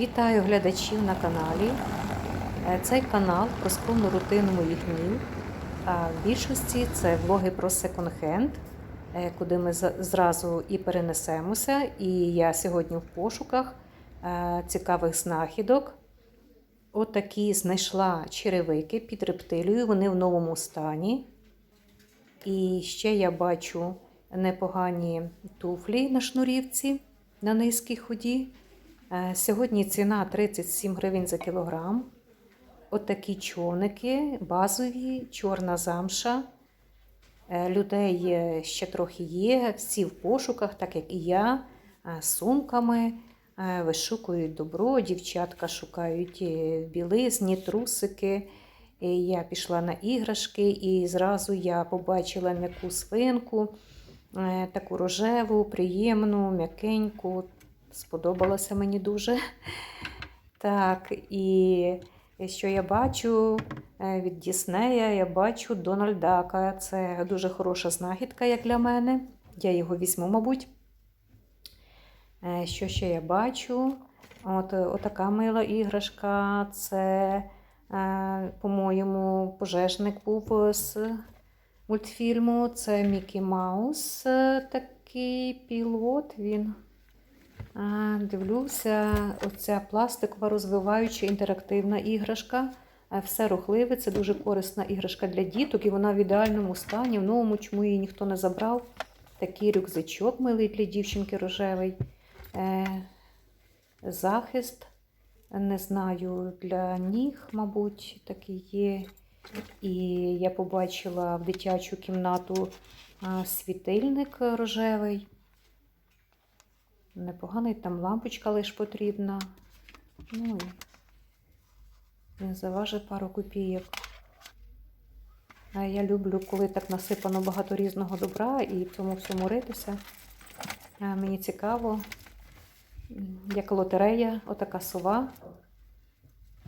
Вітаю глядачів на каналі. Е, Цей канал про скромну рутину моїх днів. В більшості це влоги про секонд-хенд, е, куди ми зразу і перенесемося. І я сьогодні в пошуках е, цікавих знахідок. Отакі знайшла черевики під рептилією, вони в новому стані. І ще я бачу непогані туфлі на шнурівці на низькій ході. Е, Сьогодні ціна 37 гривень за кілограм. Отакі човники базові, чорна замша. Е, Людей ще трохи є, всі в пошуках, так як і я, е, сумками. Вишукують добро, дівчатка шукають білизні, трусики. Я пішла на іграшки, і зразу я побачила м'яку свинку, таку рожеву, приємну, м'якеньку. Сподобалося мені дуже. Так, і що я бачу е, від Діснея, я бачу Дональдака. Це дуже хороша знахідка, як для мене. Я його візьму, мабуть. Е, Що ще я бачу? От, отака мила іграшка. Це, е, по-моєму, пожежник був з мультфільму. Це Мікі Маус, такий пілот. Він. Дивлюся, оця пластикова розвиваюча інтерактивна іграшка. Е, Все рухливе, це дуже корисна іграшка для діток, і вона в ідеальному стані, в новому, чому її ніхто не забрав. Такий рюкзачок милий для дівчинки рожевий. Е, захист, не знаю, для ніг, мабуть, такий є. І я побачила в дитячу кімнату світильник рожевий. Непоганий там лампочка лиш потрібна. Ну, і він заважить пару копійок. А я люблю, коли так насипано багато різного добра і в цьому всьому ритися. А Мені цікаво, як лотерея, отака сова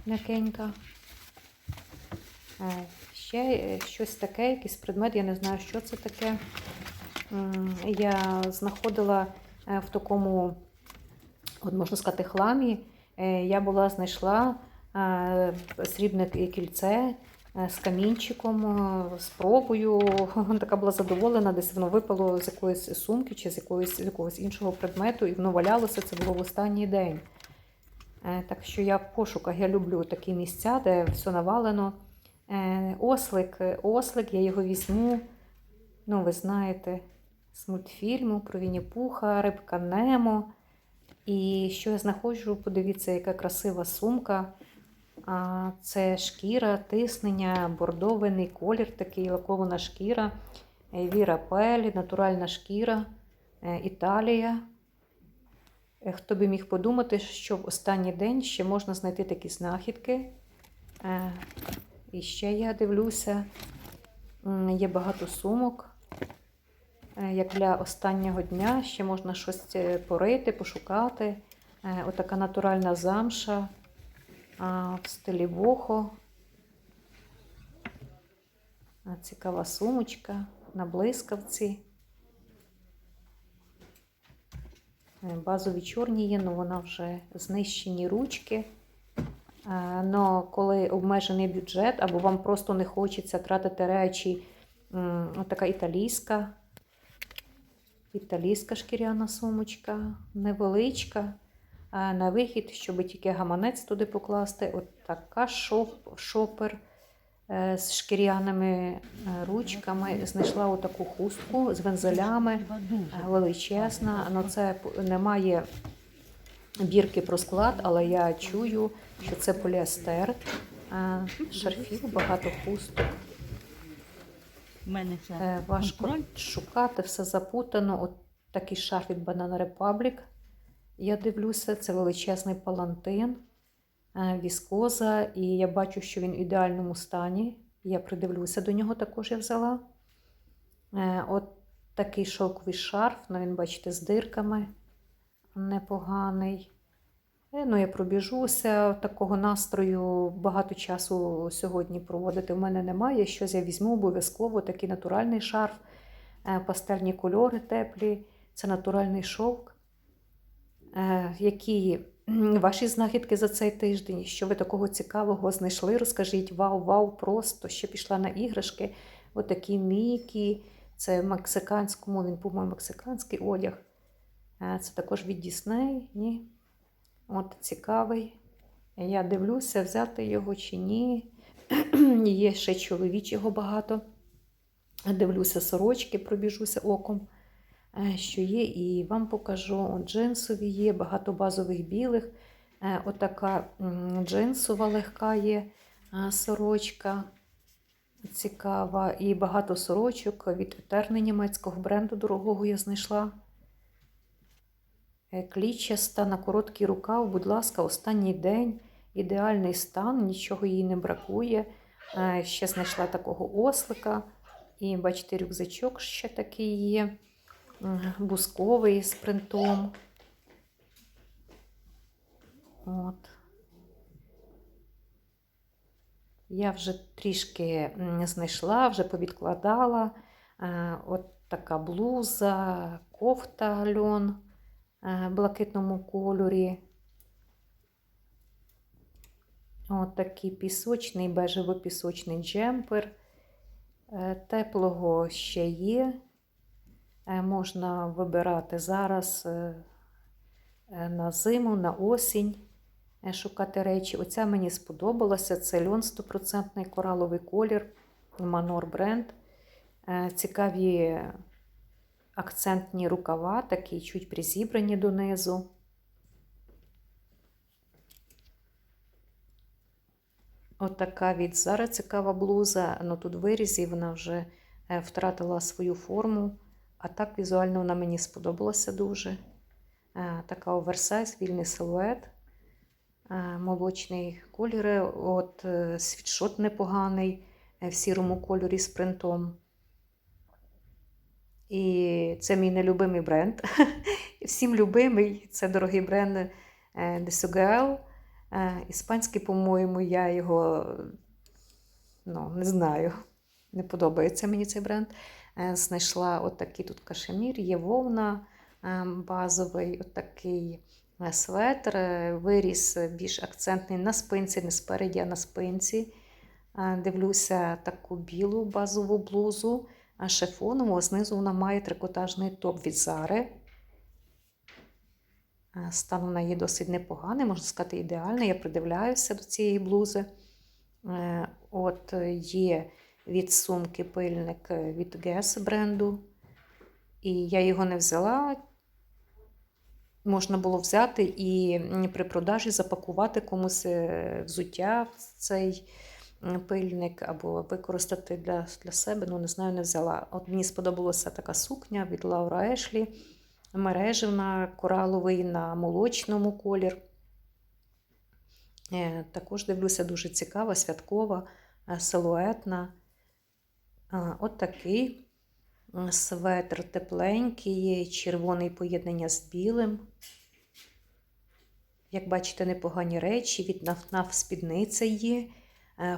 м'якенька. Е, Ще щось таке, якийсь предмет, я не знаю, що це таке. Я знаходила в такому, от можна сказати, хламі. Е, Я була знайшла е, срібне кільце е, з камінчиком, е, з пробою. Така була задоволена, десь воно випало з якоїсь сумки чи з якоїсь, з якогось іншого предмету, і воно валялося, це було в останній день. Е, Так що я в пошуках, я люблю такі місця, де все навалено. Е, Ослик, е, ослик, я його візьму. Ну, ви знаєте, з мультфільму про Вінні-Пуха, рибка Немо. І що я знаходжу, подивіться, яка красива сумка. Це шкіра, тиснення, бордовий колір, такий лакована шкіра. Е, Віра Пель, натуральна шкіра, е, Італія. Е, Хто би міг подумати, що в останній день ще можна знайти такі знахідки. І ще я дивлюся, є багато сумок. Е, Як для останнього дня ще можна щось е, порити, пошукати. Е, Отака натуральна замша в стилі бохо. Цікава сумочка на блискавці. Базові чорні є, але вона вже знищені ручки. Але коли обмежений бюджет, або вам просто не хочеться тратити речі, м, отака італійська, італійська шкіряна сумочка, невеличка. А на вихід, щоб тільки гаманець туди покласти. От така шоп, шопер е, з шкіряними е, ручками. Знайшла отаку хустку з вензелями. Е, величезна. Ну, це немає бірки про склад, але я чую, що це поліестер. Шарфів, багато хусток. Мене це Е, Важко контроль. шукати, все запутано. От такий шарф від Banana Republic. Я дивлюся, це величезний палантин, е, віскоза, і я бачу, що він в ідеальному стані. Я придивлюся до нього, також я взяла. Е, От такий шовковий шарф, ну він, бачите, з дирками непоганий. Е, Ну, я пробіжуся, такого настрою багато часу сьогодні проводити в мене немає. Щось я візьму обов'язково такий натуральний шарф, е, пастельні кольори теплі, це натуральний шовк, е, м, ваші знахідки за цей тиждень, що ви такого цікавого знайшли. Розкажіть, вау, вау, просто ще пішла на іграшки. Отакі Мікі. Це мексиканському, він, по-моєму, мексиканський одяг. Це також від Дісней, ні? От цікавий. Я дивлюся, взяти його чи ні. Є ще чоловічого багато. Дивлюся сорочки, пробіжуся оком, е, що є, і вам покажу. От Джинсові є, багато базових білих. Е, Отака джинсова легка є е, сорочка. Цікава. І багато сорочок від етерни німецького бренду дорогого я знайшла. Е, Клітчаста на короткий рукав, будь ласка, останній день. Ідеальний стан, нічого їй не бракує. Е, Ще знайшла такого ослика. І бачите, рюкзачок ще такий є. Бусковий з принтом. От. Я вже трішки знайшла, вже повідкладала. Е, От така блуза, кофта льон блакитному кольорі. От такий пісочний, бежево-пісочний джемпер. Е, Теплого ще є. Е, Можна вибирати зараз е, е, на зиму, на осінь е, шукати речі. Оця мені сподобалася. Це льон 100% кораловий колір, Manor бренд. Е, Цікаві акцентні рукава, такі чуть призібрані донизу. Отака від Зара цікава блуза. Ну тут вирізі вона вже е, втратила свою форму. А так візуально вона мені сподобалася дуже. Е, Така оверсайз, вільний силует, е, молочний колір. От світшот непоганий в сірому кольорі з принтом. І це мій нелюбимий бренд. Всім любимий. Це дорогий бренд е, Desugel. Е, Іспанський, по-моєму, я його ну, не знаю. Не подобається мені цей бренд. Е, Знайшла отакий тут кашемір, є вовна базовий, е, светр, виріс більш акцентний на спинці, не спереді, а на спинці. Дивлюся таку білу базову блузу, а шифонову, а знизу вона має трикотажний топ від Зари. Стан вона є досить непоганий, можна сказати, ідеальний. Я придивляюся до цієї блузи. Е, От е, є від сумки пильник е, від Guess бренду. І я його не взяла. Можна було взяти і при продажі запакувати комусь взуття в цей пильник або використати для, для себе. Ну, не знаю, не взяла. От мені сподобалася така сукня від Лаура Ешлі мережевна, кораловий на молочному колір. Е, Також дивлюся дуже цікава, святкова, е, силуетна. А, От такий светр тепленький, червоний поєднання з білим. Як бачите, непогані речі, від нафнаф спідниця є, е,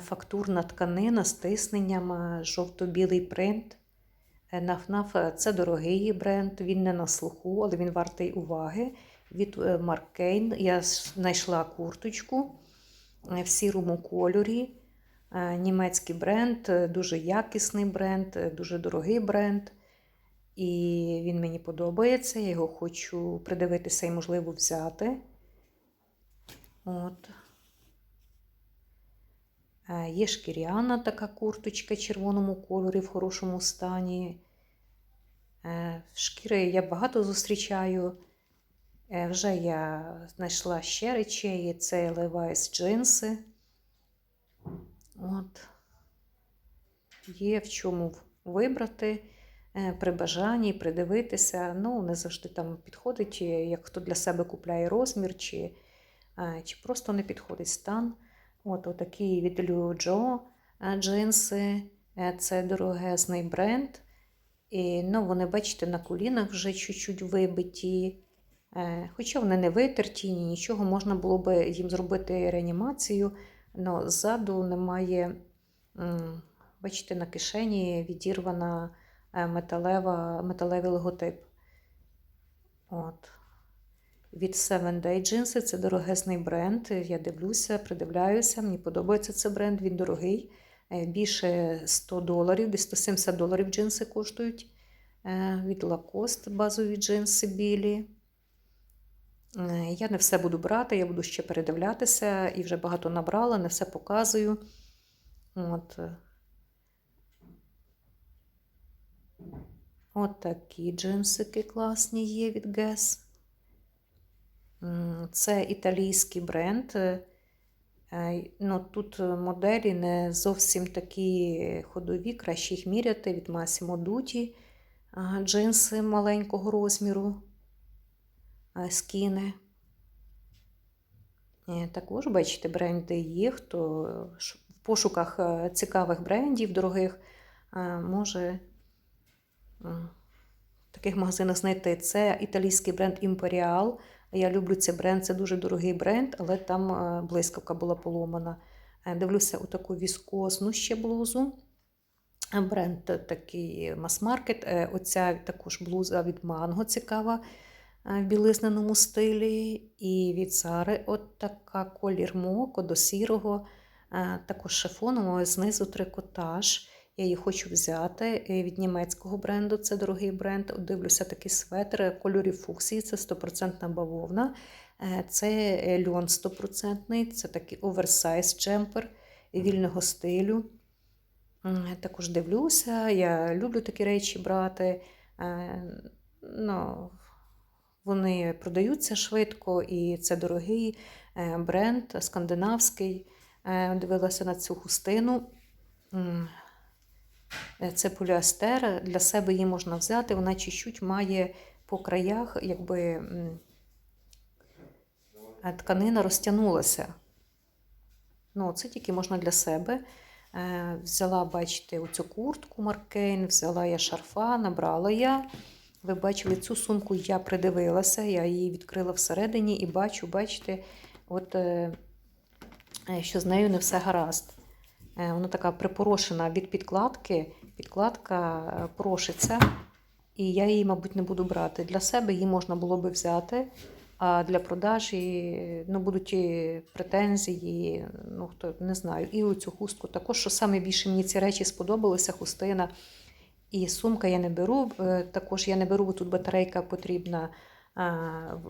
фактурна тканина з тисненням, е, жовто-білий принт. Е, Нафнаф е, це дорогий бренд, він не на слуху, але він вартий уваги. Від е, Марк я знайшла курточку е, в сірому кольорі. Е, Німецький бренд, е, дуже якісний бренд, е, дуже дорогий бренд. І він мені подобається. Я його хочу придивитися і, можливо, взяти. От. Е, Є шкіряна така курточка в червоному кольорі в хорошому стані. Е, Шкіри я багато зустрічаю. Е, Вже я знайшла ще речей. Це Levi's джинси. От. Є в чому вибрати при бажанні, придивитися. Ну, не завжди там підходить, як хто для себе купляє розмір, чи, чи просто не підходить стан. От отакі від Лю Джо е, джинси. Е, Це дорогезний бренд. І, ну, вони, бачите, на колінах вже чуть-чуть вибиті. Е, Хоча вони не витерті, ні нічого, можна було би їм зробити реанімацію, але ззаду немає, бачите, на кишені відірвана металева, металевий логотип. От. Від Seven Day Jeans. Це дорогезний бренд. Я дивлюся, придивляюся. Мені подобається цей бренд, він дорогий. Е, Більше 100 доларів, десь 170 доларів джинси коштують. Е, Від Lacoste базові джинси білі. Е, Я не все буду брати, я буду ще передивлятися і вже багато набрала, не все показую. От. От такі джинсики класні є від Guess. Це італійський бренд. Е, е, Ну, тут моделі не зовсім такі ходові, краще їх міряти від Massimo Dutti. Джинси маленького розміру, скіни. Е, Також, бачите, бренди є. Хто в пошуках е, цікавих брендів дорогих е, може в таких магазинах знайти. Це італійський бренд Imperial. Я люблю цей бренд, це дуже дорогий бренд, але там е, блискавка була поломана. Е, Дивлюся у таку віскозну ще блузу. Е, Бренд такий мас-маркет. Оця також блуза від Манго цікава в білизненому стилі. І від Зари от така колір моко до сірого, також шифонового, знизу трикотаж. Я її хочу взяти е, від німецького бренду, це дорогий бренд. Дивлюся такий светр кольорі фуксії, це 100% бавовна. Е, Це е, льон 100%, це такий оверсайз джемпер вільного стилю. Також дивлюся, я люблю такі речі брати. Ну, вони продаються швидко, і це дорогий бренд, скандинавський. Дивилася на цю хустину. Е, Це поліестер. Для себе її можна взяти. Вона чуть-чуть має по краях, якби е, тканина розтягнулася. Ну, це тільки можна для себе. Е, Взяла, бачите, оцю куртку Маркейн, взяла я шарфа, набрала я. Ви бачили, цю сумку я придивилася, я її відкрила всередині і бачу, бачите, от, що з нею не все гаразд. Е, Вона така припорошена від підкладки. Підкладка е, порошиться, і я її, мабуть, не буду брати. Для себе її можна було би взяти, а для продажі ну, будуть і претензії, ну хто не знаю. І оцю хустку також, що саме більше мені ці речі сподобалися, хустина. І сумка я не беру. е, Також я не беру, бо тут батарейка потрібна а,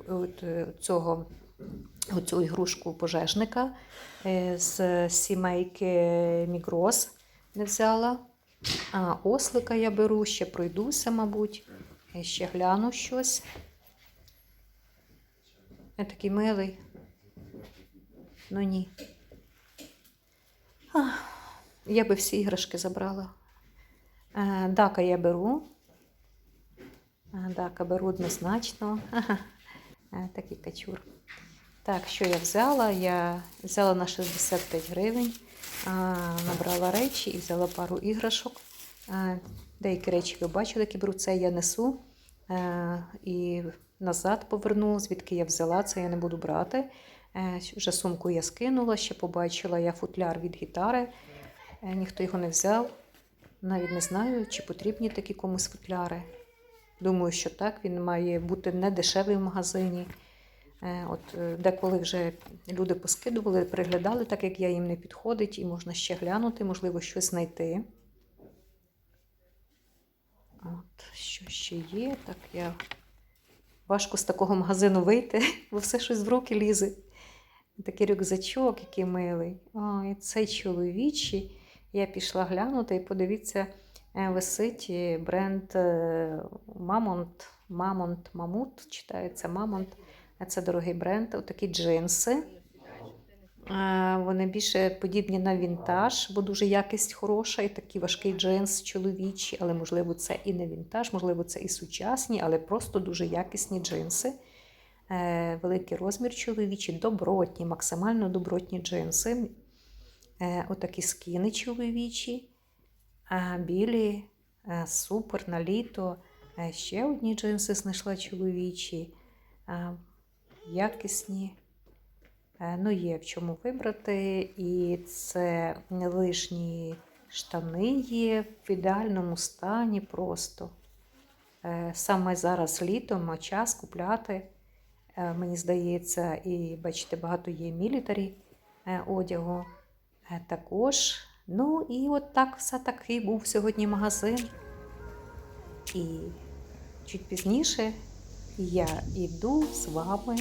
от, цього, оцю ігрушку пожежника е, з сімейки Мігрос не взяла. А ослика я беру, ще пройдуся, мабуть. Е, Ще гляну щось. Е, Такий милий. Ну ні. Ах, я би всі іграшки забрала. Е, Дака я беру. Дака беру однозначно. Такий качур. Так, що я взяла? Я взяла на 65 гривень, набрала речі і взяла пару іграшок. Деякі речі ви бачили, які беру. Це я несу е, і назад поверну, звідки я взяла, це я не буду брати. Е, Вже сумку я скинула, ще побачила я футляр від гітари. Е, Ніхто його не взяв. Навіть не знаю, чи потрібні такі комусь футляри. Думаю, що так, він має бути не дешевий в магазині. Е, От е, деколи вже люди поскидували, приглядали, так як я їм не підходить, і можна ще глянути, можливо, щось знайти. От, що ще є? Так я важко з такого магазину вийти, бо все щось в руки лізе. Такий рюкзачок, який милий. Ой, цей чоловічий. Я пішла глянути і подивіться, е, висить бренд Мамонт, Мамонт, Мамут, читається Мамонт. Це дорогий бренд. Отакі джинси. Е, Вони більше подібні на вінтаж, бо дуже якість хороша, і такий важкий джинс чоловічий, але можливо це і не вінтаж, можливо, це і сучасні, але просто дуже якісні джинси. Е, Великий розмір чоловічий, добротні, максимально добротні джинси. Е, Отакі скіни чоловічі, білі, супер на літо. Ще одні джинси знайшла чоловічі, якісні. Е, Ну, є в чому вибрати. І це лишні штани є в ідеальному стані просто. Е, Саме зараз літом час купляти е, мені здається, і бачите, багато є мілітарі одягу. Також. Ну і от так все такий був сьогодні магазин. І чуть пізніше я йду з вами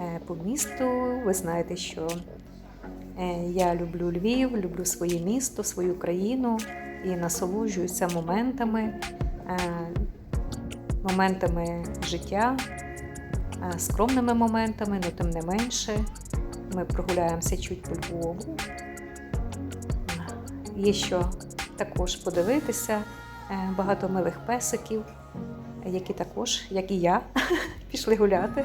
е, по місту. Ви знаєте, що е, я люблю Львів, люблю своє місто, свою країну і насолоджуюся моментами, е, моментами життя, скромними моментами, але тим не менше. Ми прогуляємося чуть по Львову. Є що також подивитися. Багато милих песиків, які також, як і я, пішли гуляти,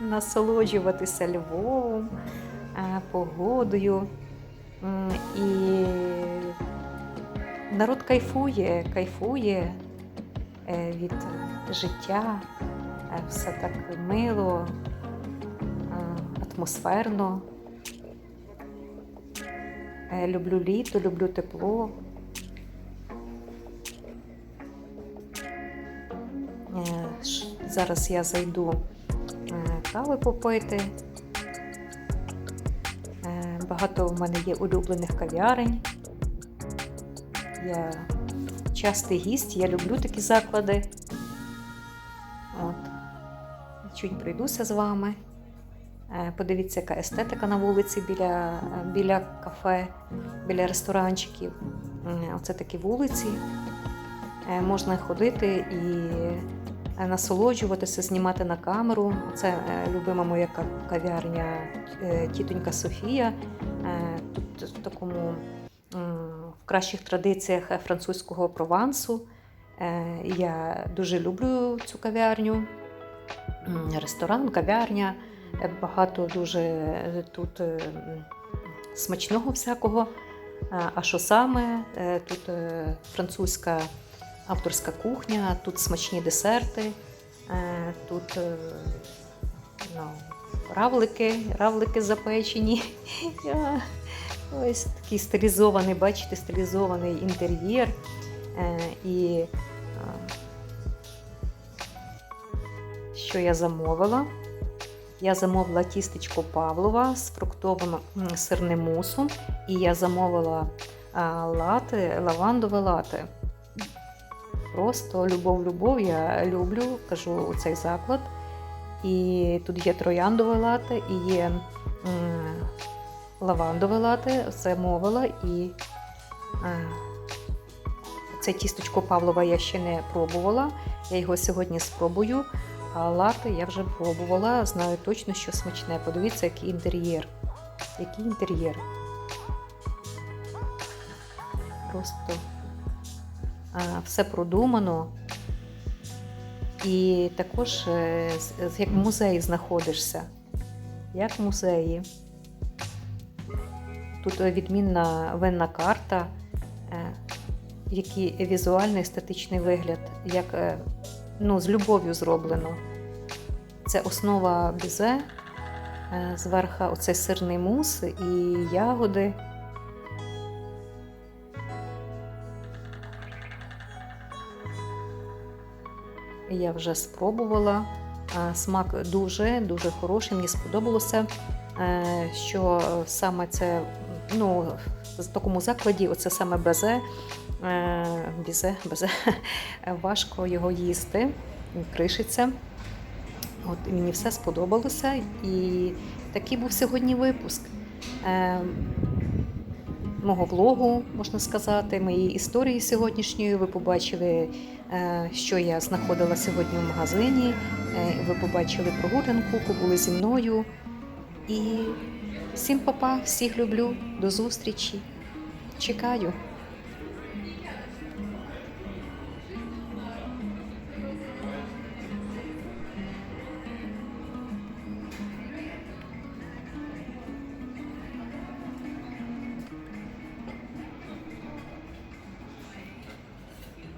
насолоджуватися Львовом, е, погодою. І народ кайфує, кайфує е, від життя, Е, все так мило, атмосферно. Люблю літо, люблю тепло. Зараз я зайду е, кави попити. Е, Багато в мене є улюблених кав'ярень. Я частий гість, я люблю такі заклади. От. Чуть прийдуся з вами. Е, Подивіться, яка естетика на вулиці біля, біля кафе, біля ресторанчиків. Оце такі вулиці. Можна ходити і насолоджуватися, знімати на камеру. Це е, любима моя кав'ярня е, тітонька Софія. Е, Тут в такому в кращих традиціях е, французького провансу. Е, Я дуже люблю цю кав'ярню. Ресторан, кав'ярня. Е, Багато дуже е, тут е, смачного всякого. А- що саме? Е, Тут е, французька авторська кухня, тут смачні десерти, е, тут е, ну, равлики, равлики запечені. Ось такий стилізований, бачите, стилізований інтер'єр. Е, І що я замовила? Я замовила тістечко Павлова з фруктовим сирним мусом, і я замовила лати, лавандове лате. Просто любов-любов, я люблю, кажу цей заклад. І тут є трояндове лате, і є лавандове лате, замовила і е, це тісточко Павлова я ще не пробувала. Я його сьогодні спробую. А лати я вже пробувала, знаю точно, що смачне. Подивіться, який інтер'єр. Який інтер'єр. Просто все продумано. І також е, як в музеї знаходишся. Як в музеї. Тут е, відмінна винна карта, е, який візуальний естетичний вигляд, як е, ну, з любов'ю зроблено. Це основа бізе, е, зверху оцей сирний мус і ягоди. Я вже спробувала. Е, Смак дуже дуже хороший, мені сподобалося, е, що саме це ну, в такому закладі, оце саме безе, бізе, безе, важко його їсти, кришиться. От мені все сподобалося. І такий був сьогодні випуск е, мого влогу, можна сказати, моєї історії сьогоднішньої. Ви побачили, е, що я знаходила сьогодні в магазині. Е, ви побачили прогулянку, побули зі мною. І всім папа, всіх люблю, до зустрічі. Чекаю.